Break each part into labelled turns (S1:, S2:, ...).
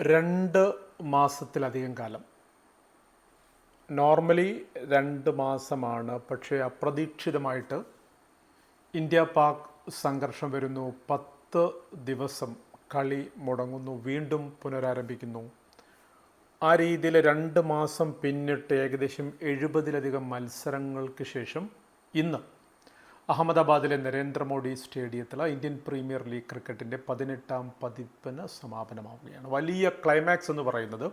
S1: രണ്ട് മാസത്തിലധികം കാലം. നോർമലി രണ്ട് മാസമാണ്. പക്ഷേ അപ്രതീക്ഷിതമായിട്ട് ഇന്ത്യ പാക് സംഘർഷം വരുന്നു. പത്ത് ദിവസം കളി മുടങ്ങുന്നു. വീണ്ടും പുനരാരംഭിക്കുന്നു. ആ രീതിയിൽ രണ്ട് മാസം പിന്നിട്ട് ഏകദേശം എഴുപതിലധികം മത്സരങ്ങൾക്ക് ശേഷം ഇന്ന് അഹമ്മദാബാദിലെ നരേന്ദ്രമോദി സ്റ്റേഡിയത്തിൽ ഇന്ത്യൻ പ്രീമിയർ ലീഗ് ക്രിക്കറ്റിന്റെ പതിനെട്ടാം പതിപ്പിന് സമാപനമാവുകയാണ്. വലിയ ക്ലൈമാക്സ് എന്ന് പറയുന്നത്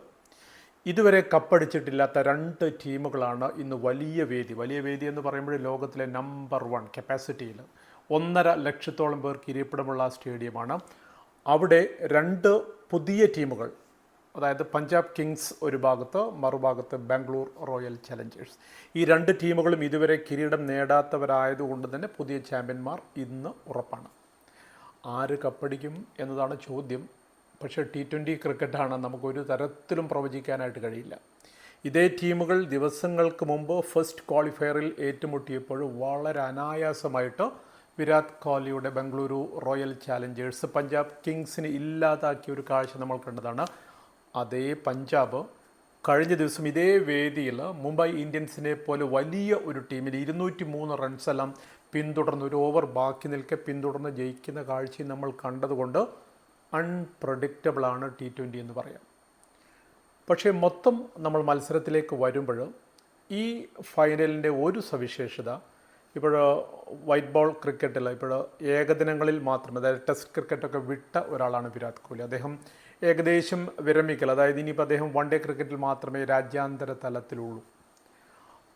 S1: ഇതുവരെ കപ്പടിച്ചിട്ടില്ലാത്ത രണ്ട് ടീമുകളാണ് ഇന്ന് വലിയ വേദി. വലിയ വേദി എന്ന് പറയുമ്പോൾ ലോകത്തിലെ നമ്പർ വൺ കപ്പാസിറ്റിയിൽ ഒന്നര ലക്ഷത്തോളം പേർക്ക് ഇരിപ്പിടമുള്ള സ്റ്റേഡിയമാണ്. അവിടെ രണ്ട് പുതിയ ടീമുകൾ അതായത് പഞ്ചാബ് കിങ്സ് ഒരു ഭാഗത്ത് മറുഭാഗത്ത് ബാംഗ്ലൂർ റോയൽ ചലഞ്ചേഴ്സ്. ഈ രണ്ട് ടീമുകളും ഇതുവരെ കിരീടം നേടാത്തവരായതുകൊണ്ട് തന്നെ പുതിയ ചാമ്പ്യന്മാർ ഇന്ന് ഉറപ്പാണ്. ആര് കപ്പടിക്കും എന്നതാണ് ചോദ്യം. പക്ഷേ ടി ട്വന്റി ക്രിക്കറ്റാണ് നമുക്കൊരു തരത്തിലും പ്രവചിക്കാനായിട്ട് കഴിയില്ല. ഇതേ ടീമുകൾ ദിവസങ്ങൾക്ക് മുമ്പ് ഫസ്റ്റ് ക്വാളിഫയറിൽ ഏറ്റുമുട്ടിയപ്പോൾ വളരെ അനായാസമായിട്ട് വിരാട് കോഹ്ലിയുടെ ബംഗളൂരു റോയൽ ചാലഞ്ചേഴ്സ് പഞ്ചാബ് കിങ്സിന് ഇല്ലാതാക്കിയ ഒരു കാഴ്ച നമ്മൾ കണ്ടതാണ്. അതേ പഞ്ചാബ് കഴിഞ്ഞ ദിവസം ഇതേ വേദിയിൽ മുംബൈ ഇന്ത്യൻസിനെ പോലെ വലിയ ഒരു ടീമിൽ ഇരുന്നൂറ്റി മൂന്ന് റൺസെല്ലാം പിന്തുടർന്ന് ഒരു ഓവർ ബാക്കി നിൽക്കെ പിന്തുടർന്ന് ജയിക്കുന്ന കാഴ്ചയും നമ്മൾ കണ്ടതുകൊണ്ട് അൺപ്രഡിക്റ്റബിളാണ് ടി ട്വന്റി എന്ന് പറയാം. പക്ഷേ മൊത്തം നമ്മൾ മത്സരത്തിലേക്ക് വരുമ്പോൾ ഈ ഫൈനലിന്റെ ഒരു സവിശേഷത ഇപ്പോൾ വൈറ്റ് ബോൾ ക്രിക്കറ്റിൽ ഇപ്പോൾ ഏകദിനങ്ങളിൽ മാത്രം അതായത് ടെസ്റ്റ് ക്രിക്കറ്റൊക്കെ വിട്ട ഒരാളാണ് വിരാട് കോഹ്ലി. അദ്ദേഹം ഏകദേശം വിരമിക്കൽ. അതായത് ഇനിയിപ്പോൾ അദ്ദേഹം വൺ ഡേ ക്രിക്കറ്റിൽ മാത്രമേ രാജ്യാന്തര തലത്തിലുള്ളൂ.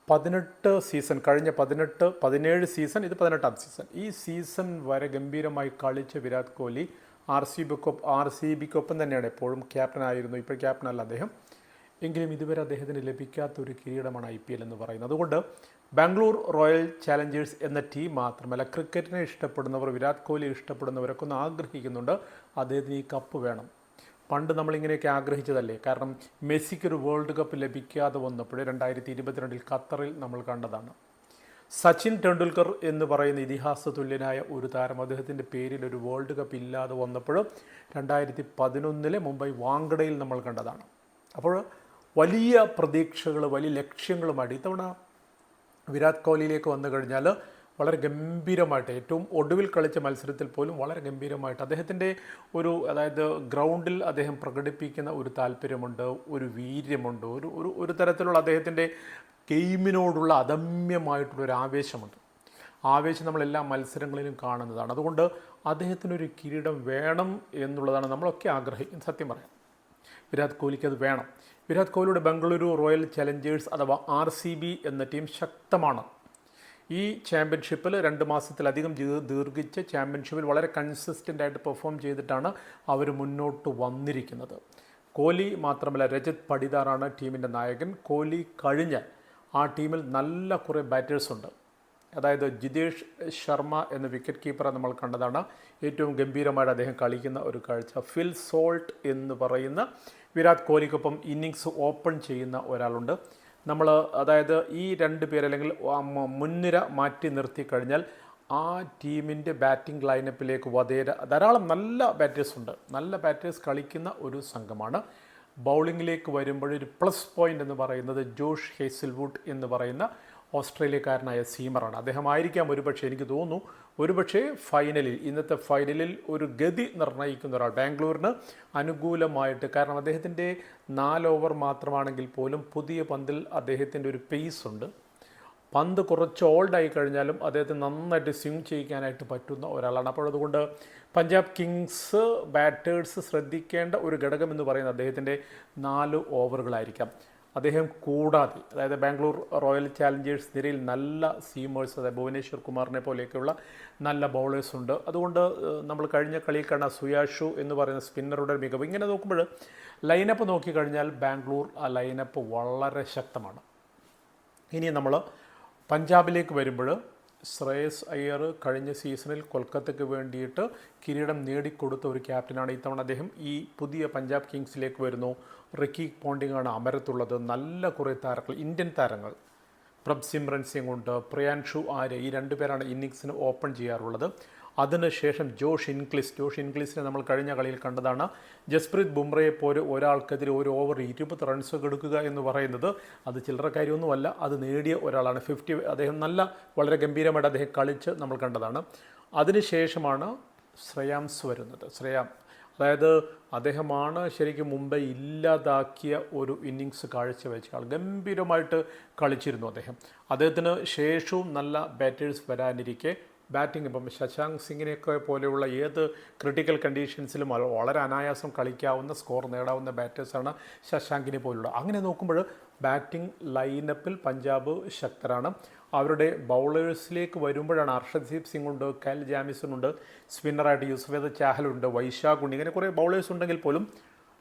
S1: പതിനെട്ട് സീസൺ കഴിഞ്ഞ പതിനെട്ട് പതിനേഴ് സീസൺ ഇത് പതിനെട്ടാം സീസൺ ഈ സീസൺ വരെ ഗംഭീരമായി കളിച്ച വിരാട് കോഹ്ലി ആർ സി ബിക്കൊപ്പം ആർ സി ബിക്കൊപ്പം തന്നെയാണ് എപ്പോഴും ക്യാപ്റ്റൻ ആയിരുന്നു. ഇപ്പോൾ ക്യാപ്റ്റനല്ല അദ്ദേഹം. എങ്കിലും ഇതുവരെ അദ്ദേഹത്തിന് ലഭിക്കാത്ത ഒരു കിരീടമാണ് ഐ പി എൽ എന്ന് പറയുന്നത്. അതുകൊണ്ട് ബാംഗ്ലൂർ റോയൽ ചാലഞ്ചേഴ്സ് എന്ന ടീം മാത്രമല്ല ക്രിക്കറ്റിനെ ഇഷ്ടപ്പെടുന്നവർ വിരാട് കോഹ്ലി ഇഷ്ടപ്പെടുന്നവരൊക്കെ ഒന്ന് ആഗ്രഹിക്കുന്നുണ്ട്. അദ്ദേഹത്തിന് ഈ കപ്പ് വേണം. പണ്ട് നമ്മളിങ്ങനെയൊക്കെ ആഗ്രഹിച്ചതല്ലേ? കാരണം മെസ്സിക്ക് ഒരു വേൾഡ് കപ്പ് ലഭിക്കാതെ വന്നപ്പോൾ രണ്ടായിരത്തി ഇരുപത്തിരണ്ടിൽ ഖത്തറിൽ നമ്മൾ കണ്ടതാണ്. സച്ചിൻ ടെണ്ടുൽക്കർ എന്ന് പറയുന്ന ഇതിഹാസ തുല്യനായ ഒരു താരം അദ്ദേഹത്തിന്റെ പേരിൽ ഒരു വേൾഡ് കപ്പ് ഇല്ലാതെ വന്നപ്പോൾ രണ്ടായിരത്തി പതിനൊന്നിലെ മുംബൈ വാങ്കടയിൽ നമ്മൾ കണ്ടതാണ്. അപ്പോൾ വലിയ പ്രതീക്ഷകൾ വലിയ ലക്ഷ്യങ്ങളുമായിട്ട് ഇത്തവണ വിരാട് കോഹ്ലിയിലേക്ക് വന്നു കഴിഞ്ഞാൽ വളരെ ഗംഭീരമായിട്ട് ഏറ്റവും ഒടുവിൽ കളിച്ച മത്സരത്തിൽ പോലും വളരെ ഗംഭീരമായിട്ട് അദ്ദേഹത്തിന്റെ ഒരു അതായത് ഗ്രൗണ്ടിൽ അദ്ദേഹം പ്രകടിപ്പിക്കുന്ന ഒരു താല്പര്യമുണ്ട് ഒരു വീര്യമുണ്ട് ഒരു ഒരു ഒരു തരത്തിലുള്ള അദ്ദേഹത്തിന്റെ ഗെയിമിനോടുള്ള അദമ്യമായിട്ടുള്ളൊരു ആവേശമുണ്ട്. ആവേശം നമ്മൾ എല്ലാ മത്സരങ്ങളിലും കാണുന്നതാണ്. അതുകൊണ്ട് അദ്ദേഹത്തിനൊരു കിരീടം വേണം എന്നുള്ളതാണ് നമ്മളൊക്കെ ആഗ്രഹിക്കുന്നത്. സത്യം പറയാം. വിരാട് കോഹ്ലിക്ക് അത് വേണം. വിരാട് കോഹ്ലിയുടെ ബംഗളൂരു റോയൽ ചലഞ്ചേഴ്സ് അഥവാ ആർ എന്ന ടീം ശക്തമാണ്. ഈ ചാമ്പ്യൻഷിപ്പിൽ രണ്ട് മാസത്തിലധികം ദീർഘിച്ച് ചാമ്പ്യൻഷിപ്പിൽ വളരെ കൺസിസ്റ്റന്റ് ആയിട്ട് പെർഫോം ചെയ്തിട്ടാണ് അവർ മുന്നോട്ട് വന്നിരിക്കുന്നത്. കോഹ്ലി മാത്രമല്ല രജത് പടിദാറാണ് ടീമിന്റെ നായകൻ. കോഹ്ലി കഴിഞ്ഞ് ആ ടീമിൽ നല്ല കുറേ ബാറ്റേഴ്സ് ഉണ്ട്. അതായത് ജിതേഷ് ശർമ്മ എന്ന വിക്കറ്റ് കീപ്പറെ നമ്മൾ കണ്ടതാണ്. ഏറ്റവും ഗംഭീരമായിട്ട് അദ്ദേഹം കളിക്കുന്ന ഒരു കാഴ്ച. ഫിൽ സോൾട്ട് എന്ന് പറയുന്ന വിരാട് കോഹ്ലിക്കൊപ്പം ഇന്നിങ്സ് ഓപ്പൺ ചെയ്യുന്ന ഒരാളുണ്ട്. നമ്മൾ അതായത് ഈ രണ്ട് പേര് അല്ലെങ്കിൽ മുൻനിര മാറ്റി നിർത്തി കഴിഞ്ഞാൽ ആ ടീമിന്റെ ബാറ്റിംഗ് ലൈനപ്പിലേക്ക് വധേര ധാരാളം നല്ല ബാറ്റേഴ്സ് ഉണ്ട്. നല്ല ബാറ്റേഴ്സ് കളിക്കുന്ന ഒരു സംഘമാണ്. ബൗളിങ്ങിലേക്ക് വരുമ്പോൾ ഒരു പ്ലസ് പോയിന്റ് എന്ന് പറയുന്നത് ജോഷ് ഹേസിൽവുഡ് എന്ന് പറയുന്ന ഓസ്ട്രേലിയക്കാരനായ സീമറാണ്. അദ്ദേഹം ആയിരിക്കാം ഒരുപക്ഷെ എനിക്ക് തോന്നുന്നു. ഒരുപക്ഷെ ഫൈനലിൽ ഇന്നത്തെ ഫൈനലിൽ ഒരു ഗതി നിർണയിക്കുന്ന ഒരാൾ. ബാംഗ്ലൂരിന് അനുകൂലമായിട്ട് കാരണം അദ്ദേഹത്തിന്റെ നാല് ഓവർ മാത്രമാണെങ്കിൽ പോലും പുതിയ പന്തിൽ അദ്ദേഹത്തിന്റെ ഒരു പേസ് ഉണ്ട് പന്ത് കുറച്ച് ഓൾഡായി കഴിഞ്ഞാലും അദ്ദേഹത്തെ നന്നായിട്ട് സ്വിങ് ചെയ്യിക്കാനായിട്ട് പറ്റുന്ന ഒരാളാണ്. അപ്പോൾ അതുകൊണ്ട് പഞ്ചാബ് കിങ്സ് ബാറ്റേഴ്സ് ശ്രദ്ധിക്കേണ്ട ഒരു ഘടകം എന്ന് പറയുന്നത് അദ്ദേഹത്തിന്റെ നാല് ഓവറുകളായിരിക്കാം. അദ്ദേഹം കൂടാതെ അതായത് ബാംഗ്ലൂർ റോയൽ ചാലഞ്ചേഴ്സ് നിരയിൽ നല്ല സീമേഴ്സ് അതായത് ഭുവനേശ്വർ കുമാറിനെ പോലെയൊക്കെയുള്ള നല്ല ബൗളേഴ്സ് ഉണ്ട്. അതുകൊണ്ട് നമ്മൾ കഴിഞ്ഞ കളിയിൽ കാണുന്ന സുയാഷു എന്ന് പറയുന്ന സ്പിന്നറുടെ മികവ്. ഇങ്ങനെ നോക്കുമ്പോൾ ലൈനപ്പ് നോക്കിക്കഴിഞ്ഞാൽ ബാംഗ്ലൂർ ആ ലൈനപ്പ് വളരെ ശക്തമാണ്. ഇനി നമ്മൾ പഞ്ചാബിലേക്ക് വരുമ്പോൾ ശ്രേയസ് അയ്യർ കഴിഞ്ഞ സീസണിൽ കൊൽക്കത്തയ്ക്ക് വേണ്ടിയിട്ട് കിരീടം നേടിക്കൊടുത്ത ഒരു ക്യാപ്റ്റനാണ് ഇത്തവണ അദ്ദേഹം. ഈ പുതിയ പഞ്ചാബ് കിങ്സിലേക്ക് വരുന്നു. റിക്കി പോണ്ടിങ്ങാണ് അമരത്തുള്ളത്. നല്ല കുറേ താരങ്ങൾ ഇന്ത്യൻ താരങ്ങൾ. പ്രബ്സിമ്രൻ സിംഗ് ഉണ്ട് പ്രിയാൻഷു ആര്യ ഈ രണ്ട് പേരാണ് ഇന്നിങ്സിന് ഓപ്പൺ ചെയ്യാറുള്ളത്. അതിനുശേഷം ജോഷ് ഇൻക്ലിസ്. ജോഷ് ഇൻക്ലിസിനെ നമ്മൾ കഴിഞ്ഞ കളിയിൽ കണ്ടതാണ്. ജസ്പ്രീത് ബുംറയെ പോലെ ഒരാൾക്കെതിരെ ഒരു ഓവർ ഇരുപത് റൺസ് എടുക്കുക എന്ന് പറയുന്നത് അത് ചില്ലറ കാര്യമൊന്നുമല്ല അത് നേടിയ ഒരാളാണ്. ഫിഫ്റ്റി അദ്ദേഹം നല്ല വളരെ ഗംഭീരമായിട്ട് അദ്ദേഹം കളിച്ച് നമ്മൾ കണ്ടതാണ്. അതിനുശേഷമാണ് ശ്രേയാംസ് വരുന്നത്. ശ്രേയാം അതായത് അദ്ദേഹമാണ് ശരിക്കും മുംബൈ ഇല്ലാതാക്കിയ ഒരു ഇന്നിങ്സ് കാഴ്ചവെച്ച ആൾ. ഗംഭീരമായിട്ട് കളിച്ചിരുന്നു അദ്ദേഹം. അദ്ദേഹത്തിന് ശേഷവും നല്ല ബാറ്റേഴ്സ് വരാനിരിക്കെ. ബാറ്റിംഗ് ഇപ്പം ശശാങ്ക് സിംഗിനെയൊക്കെ പോലെയുള്ള ഏത് ക്രിട്ടിക്കൽ കണ്ടീഷൻസിലും വളരെ അനായാസം കളിക്കാവുന്ന സ്കോർ നേടാവുന്ന ബാറ്റേഴ്സാണ് ശശാങ്കിനെ പോലുള്ള. അങ്ങനെ നോക്കുമ്പോൾ ബാറ്റിംഗ് ലൈനപ്പിൽ പഞ്ചാബ് ശക്തരാണ്. അവരുടെ ബൗളേഴ്സിലേക്ക് വരുമ്പോഴാണ് അർഷദ്ദീപ് സിംഗ് ഉണ്ട് കൽ ജാമിസൺ ഉണ്ട് സ്പിന്നറായിട്ട് യൂസഫേദ് ചാഹലുണ്ട് വൈശാഖ് ഉണ്ട്. ഇങ്ങനെ കുറേ ബൗളേഴ്സ് ഉണ്ടെങ്കിൽ പോലും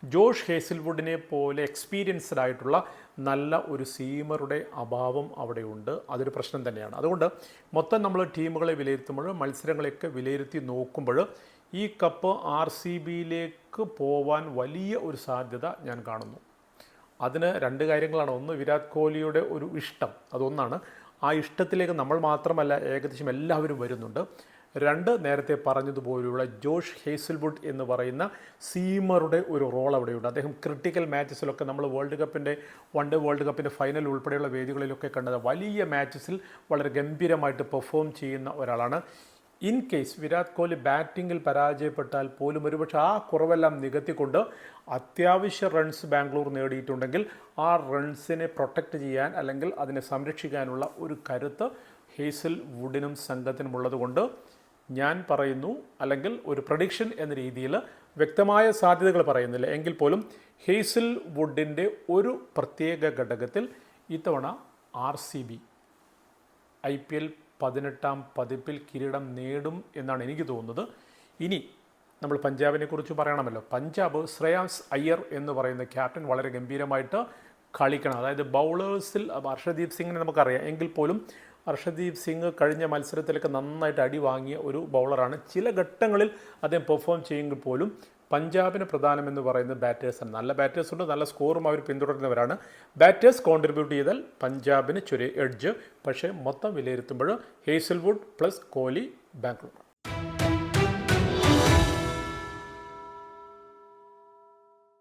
S1: ജോഷ് ഹേസിൽവുഡിനെ പോലെ എക്സ്പീരിയൻസ്ഡ് ആയിട്ടുള്ള നല്ല ഒരു സീമറുടെ അഭാവം അവിടെയുണ്ട് അതൊരു പ്രശ്നം തന്നെയാണ്. അതുകൊണ്ട് മൊത്തം നമ്മൾ ടീമുകളെ വിലയിരുത്തുമ്പോൾ മത്സരങ്ങളെയൊക്കെ വിലയിരുത്തി നോക്കുമ്പോൾ ഈ കപ്പ് ആർ സി ബിയിലേക്ക് പോവാൻ വലിയ ഒരു സാധ്യത ഞാൻ കാണുന്നു. അതിന് രണ്ട് കാര്യങ്ങളാണ്. ഒന്ന് വിരാട് കോഹ്ലിയുടെ ഒരു ഇഷ്ടം. അതൊന്നാണ്. ആ ഇഷ്ടത്തിലേക്ക് നമ്മൾ മാത്രമല്ല ഏകദേശം എല്ലാവരും വരുന്നുണ്ട്. രണ്ട് നേരത്തെ പറഞ്ഞതുപോലെയുള്ള ജോഷ് ഹേസൽവുഡ് എന്ന് പറയുന്ന സീമറുടെ ഒരു റോൾ അവിടെയുണ്ട്. അദ്ദേഹം ക്രിട്ടിക്കൽ മാച്ചസിലൊക്കെ നമ്മൾ വേൾഡ് കപ്പിന്റെ വൺ ഡേ വേൾഡ് കപ്പിന്റെ ഫൈനൽ ഉൾപ്പെടെയുള്ള വേദികളിലൊക്കെ കണ്ടത് വലിയ മാച്ചസിൽ വളരെ ഗംഭീരമായിട്ട് പെർഫോം ചെയ്യുന്ന ഒരാളാണ്. ഇൻ കേസ് വിരാട് കോഹ്ലി ബാറ്റിങ്ങിൽ പരാജയപ്പെട്ടാൽ പോലും ഒരുപക്ഷെ ആ കുറവെല്ലാം നികത്തിക്കൊണ്ട് അത്യാവശ്യ റൺസ് ബാംഗ്ലൂർ നേടിയിട്ടുണ്ടെങ്കിൽ ആ റൺസിനെ പ്രൊട്ടക്റ്റ് ചെയ്യാൻ അല്ലെങ്കിൽ അതിനെ സംരക്ഷിക്കാനുള്ള ഒരു കരുത്ത് ഹേസൽ വുഡിനും സംഘത്തിനും ഉള്ളതുകൊണ്ട് ഞാൻ പറയുന്നു അല്ലെങ്കിൽ ഒരു പ്രഡിക്ഷൻ എന്ന രീതിയിൽ വ്യക്തമായ സാധ്യതകൾ പറയുന്നില്ല. എങ്കിൽ പോലും ഹേസൽ വുഡിന്റെ ഒരു പ്രത്യേക ഘടകത്തിൽ ഇത്തവണ R C B I P L പതിനെട്ടാം പതിപ്പിൽ കിരീടം നേടും എന്നാണ് എനിക്ക് തോന്നുന്നത്. ഇനി നമ്മൾ പഞ്ചാബിനെ കുറിച്ച് പറയണമല്ലോ. പഞ്ചാബ് ശ്രേയാംസ് അയ്യർ എന്ന് പറയുന്ന ക്യാപ്റ്റൻ വളരെ ഗംഭീരമായിട്ട് കളിക്കണം. അതായത് ബൗളേഴ്സിൽ ഹർഷദീപ് സിംഗിനെ നമുക്കറിയാം. എങ്കിൽ പോലും ഹർഷദീപ് സിംഗ് കഴിഞ്ഞ മത്സരത്തിലൊക്കെ നന്നായിട്ട് അടി വാങ്ങിയ ഒരു ബൗളറാണ്. ചില ഘട്ടങ്ങളിൽ അദ്ദേഹം പെർഫോം ചെയ്യുമെങ്കിൽ പോലും പഞ്ചാബിന് പ്രധാനമെന്ന് പറയുന്നത് ബാറ്റേഴ്സാണ് നല്ല ബാറ്റേഴ്സ് ഉണ്ട് നല്ല സ്കോറും അവർ പിന്തുടരുന്നവരാണ്. ബാറ്റേഴ്സ് കോൺട്രിബ്യൂട്ട് ചെയ്താൽ പഞ്ചാബിന് ചെറിയ എഡ്ജ് പക്ഷേ മൊത്തം വിലയിരുത്തുമ്പോൾ ഹേസൽവുഡ് പ്ലസ് കോഹ്ലി ബാംഗ്ലൂർ